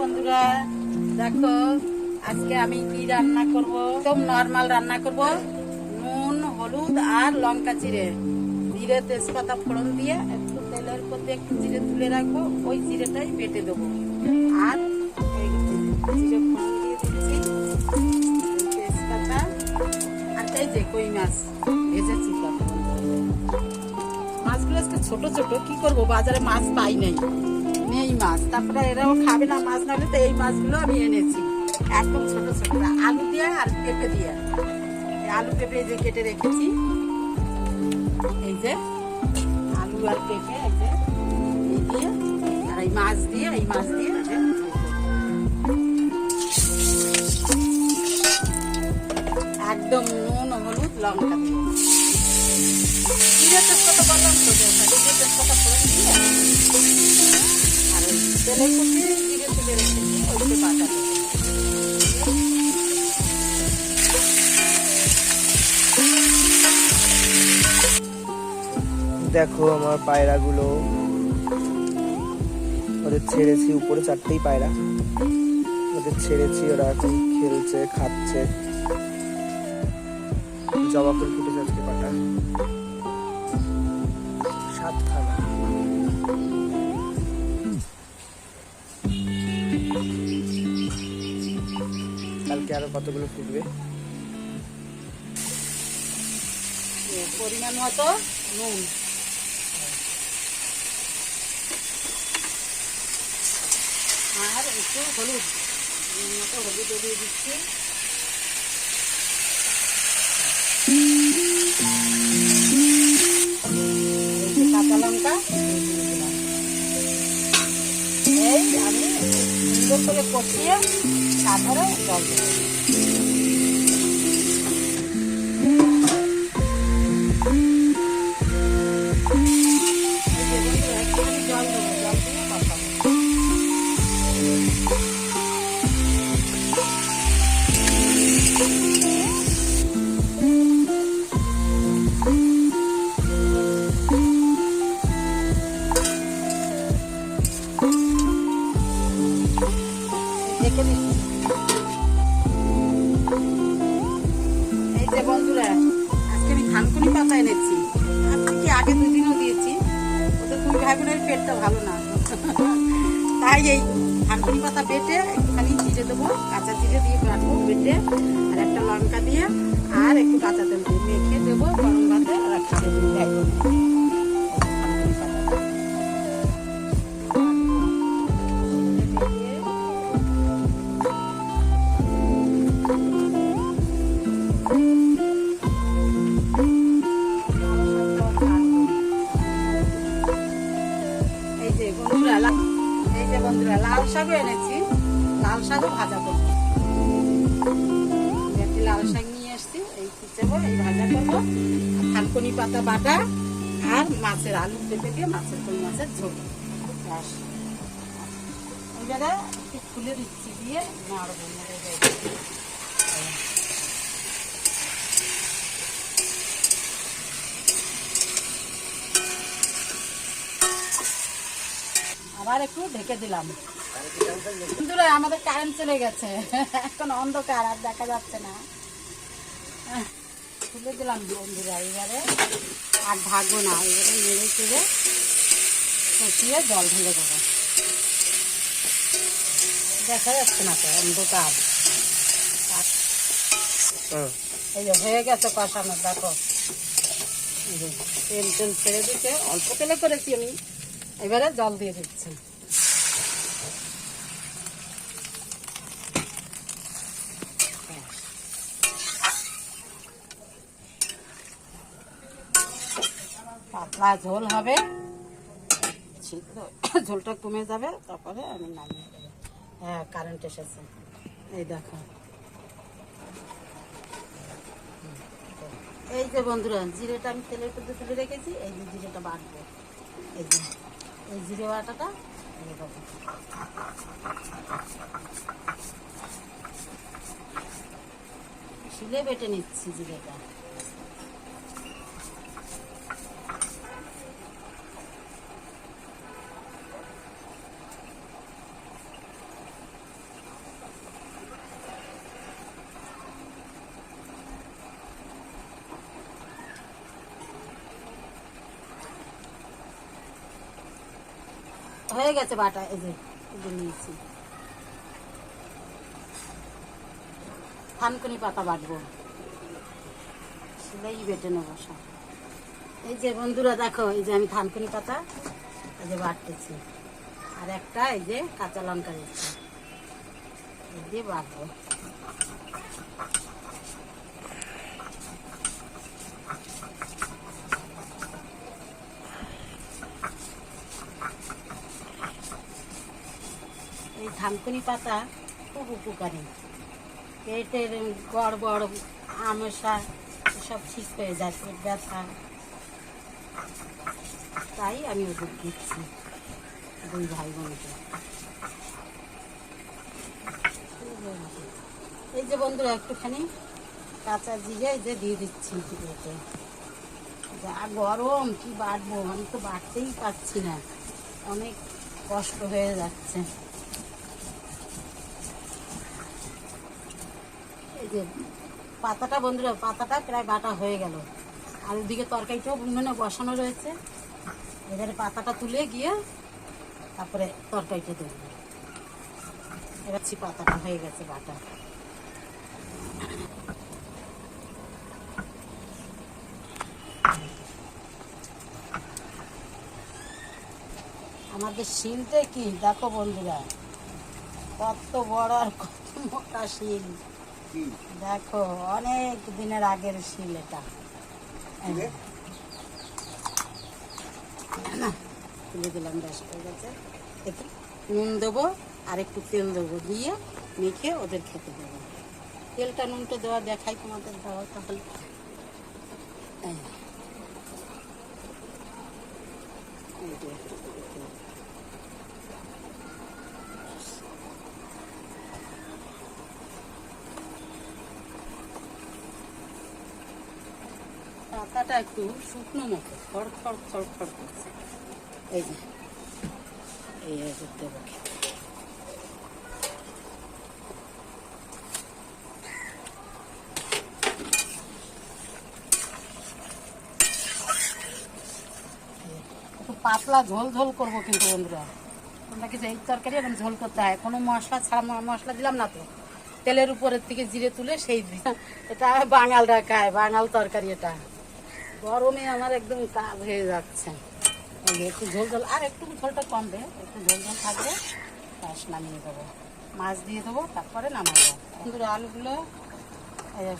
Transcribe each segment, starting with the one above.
বন্ধুরা, দেখো, আজকে আমি কি রান্না করব? একদম নর্মাল রান্না করব। নুন, হলুদ আর লঙ্কা চিড়ে জিরে তেজপাতা ফোড়ন দিয়ে একটু তেলের মধ্যে একটু জিরে তুলে রাখব। ওই জিরেটাই বেটে দেবো। আর এই যে কই মাছ, ভেজেছি মাছগুলো আজকে ছোট ছোট, কি করব? বাজারে মাছ পাই নাই। নেই মাছ। তারপরে এরাও খাবে না মাছ না তো এই মাছগুলো আমি এনেছি। একদম ছোট ছোট। আলু দিয়ে আর পেঁপে দিয়ে। এই আলু, পেঁপে যে কেটে রেখেছি। এই যে আলু আর পেঁপে, এই যে এই দিয়ে, আর এই মাছ দিয়ে, এই মাছ দিয়ে, এই একদম নুন, হলুদ, লঙ্কা দিয়ে। দেখো আমার পায়রাগুলো। ওদের ছেড়েছি, উপরে চারটেই পায়রা। ওদের ছেড়েছি, ওরা এখন খেলছে, খাচ্ছে। জবা ফুল ফুটেছে আজকে কালকে আরও কতগুলো ফুটবে? পরিমাণ মতো নুন। আর একটু হলুদ। মতো হলুদ দিয়ে দিচ্ছি। কাঁচা লঙ্কা। এই আমি সুন্দর করে কষিয়ে তারপরে জল আগে দুদিনও দিয়েছি। ওদের দুই ভাই পেটটা ভালো না। তাই এই থানকুনি পাতা বেটে একটুখানি জিরে দেবো, কাঁচা জিরে দিয়ে বাটবো বেটে, আর একটা লঙ্কা দিয়ে, আর একটু কাঁচা তেল দিয়ে মেখে দেবো গরম ভাতে আর খাবে বন্ধুরা, লাল শাকও এনেছি। লাল শাকও ভাজা করব। একটি লাল শাক নিয়ে এসছি এই কুচাবো এই ভাজা করব। আর পাতা বাটা আর মাছের আলু পেঁপে দিয়ে মাছের কই মাছের ঝোল। ব্যাস। এবারে একটু খুলে দিচ্ছি দিয়ে আবার একটু ঢেকে দিলাম। আমাদের কারেন্ট চলে গেছে। এখন অন্ধকার, আর দেখা যাচ্ছে না। খুলে দিলাম বন্ধুরা এবারে। আর ঢাকবো না, এবারে নেড়ে চেড়ে কষিয়ে জল ঢেলে দেবো। দেখা যাচ্ছে না তো, অন্ধকার। এই হয়ে গেছে কষানো, দেখো। তেল তেল ছেড়ে দিচ্ছে অল্প তেলে করেছি আমি। এবারে জল দিয়ে দিচ্ছি। পাতলা ঝোল হবে। সিদ্ধ ঝোলটা কমে যাবে, তারপরে আমি নামিয়ে দেবো। হ্যাঁ কারেন্ট এসেছে। এই দেখো। এই যে বন্ধুরা, জিরেটা আমি তেলের মধ্যে তুলে রেখেছি, এই যে জিরেটা বাটবো এই যে। এই জিরে বাটাটা দিয়ে দেখো। শিলে বেটে নিচ্ছি জিরেটা হয়ে গেছে বাটা, এই যে নিয়েছি। থানকুনি পাতা বাটবো। সেটাই বেটে নেব সব। এই যে বন্ধুরা, দেখো, এই যে আমি থানকুনি পাতা, এই যে বাটতেছি। আর একটা, এই যে কাঁচা লঙ্কা দিচ্ছি। এই দিয়ে বাটবো এই থানকুনি পাতা, খুব উপকারী। পেটের গড় বড় আমসা সব ঠিক হয়ে যায়, পেট ব্যথা। তাই আমি ওদের দিচ্ছি দুই ভাই বোনকে। এই যে বন্ধুরা, একটুখানি কাঁচা জিরে যে দিয়ে দিচ্ছি পেটে যা গরম, কি বাটবো আমি তো বাটতেই পারছি না। অনেক কষ্ট হয়ে যাচ্ছে। যে পাতাটা বন্ধুরা, পাতাটা প্রায় বাটা হয়ে গেল। আর ওদিকে তরকারিটাও মানে বসানো রয়েছে। এবারে পাতাটা তুলে গিয়ে তারপরে তরকারিটা দেবো। এবার পাতাটা হয়ে গেছে বাটা। আমাদের শিলটা কি? দেখো বন্ধুরা, কত বড় আর কত মোটা শিল। দেখো অনেক দিনের আগের শিল এটা। তুলে? দিলাম ব্যাস হয়ে গেছে। একটু নুন দেবো আর একটু তেল দেবো দিয়ে মেখে ওদের খেতে দেবো। তেলটা নুনটা দেওয়া দেখাই তোমাদের দেওয়া তাহলে। এই। এই যে একটু করে তেল। পাতাটা একটু শুকনো মতো, খড় খড় খড় খড় করছে। এই যে, এই একটু পাতলা ঝোল ঝোল করব কিন্তু বন্ধুরা। তোমরা কিছু এই তরকারি এখন ঝোল করতে হয়? কোনো মশলা ছাড়া মশলা দিলাম না তো। তেলের উপরের থেকে জিরে তুলে সেই এটা বাঙালরা খায় বাঙাল তরকারি এটা। গরমে আমার একদম কাজ হয়ে যাচ্ছে। একটু ঝোল ঝোল, আর একটু ঝোলটা কমবে, একটু ঝোল ঝোল থাকবে, ব্যাস নামিয়ে দেবো। মাছ দিয়ে দেবো, তারপরে নামাবো। সুন্দর আলুগুলো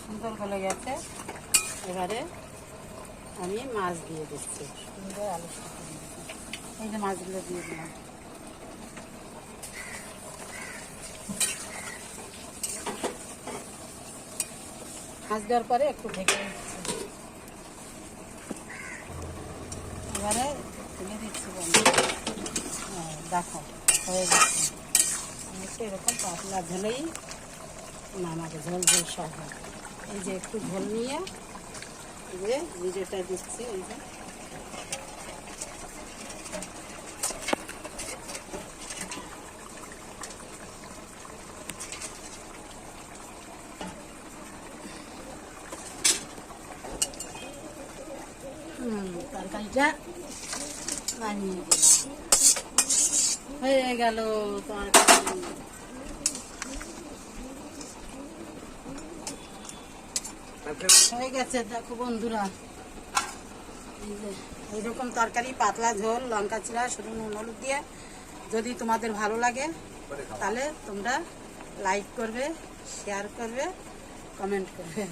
সুন্দর গলে গেছে। এবারে আমি মাছ দিয়ে দিচ্ছি। সুন্দর আলু এই যে মাছগুলো দিয়ে দিলাম। মাছ দেওয়ার পরে একটু ঢেকে দিচ্ছি এবারে তুলে দিচ্ছি হ্যাঁ, দেখো হয়ে গেছে। একটু এরকম পাতলা ঝোলেই নামাকে ঝোল ঝোল সহ এই যে একটু ঝোল নিয়ে যে জিরেটা দিচ্ছি এই যে। তরকারিটা বানিয়ে হয়ে গেল তরকারি। হয়ে গেছে, দেখো বন্ধুরা। এইরকম তরকারি, পাতলা ঝোল, লঙ্কা চিরা শুধু নুন হলুদ দিয়ে। যদি তোমাদের ভালো লাগে, তাহলে তোমরা লাইক করবে, শেয়ার করবে, কমেন্ট করবে।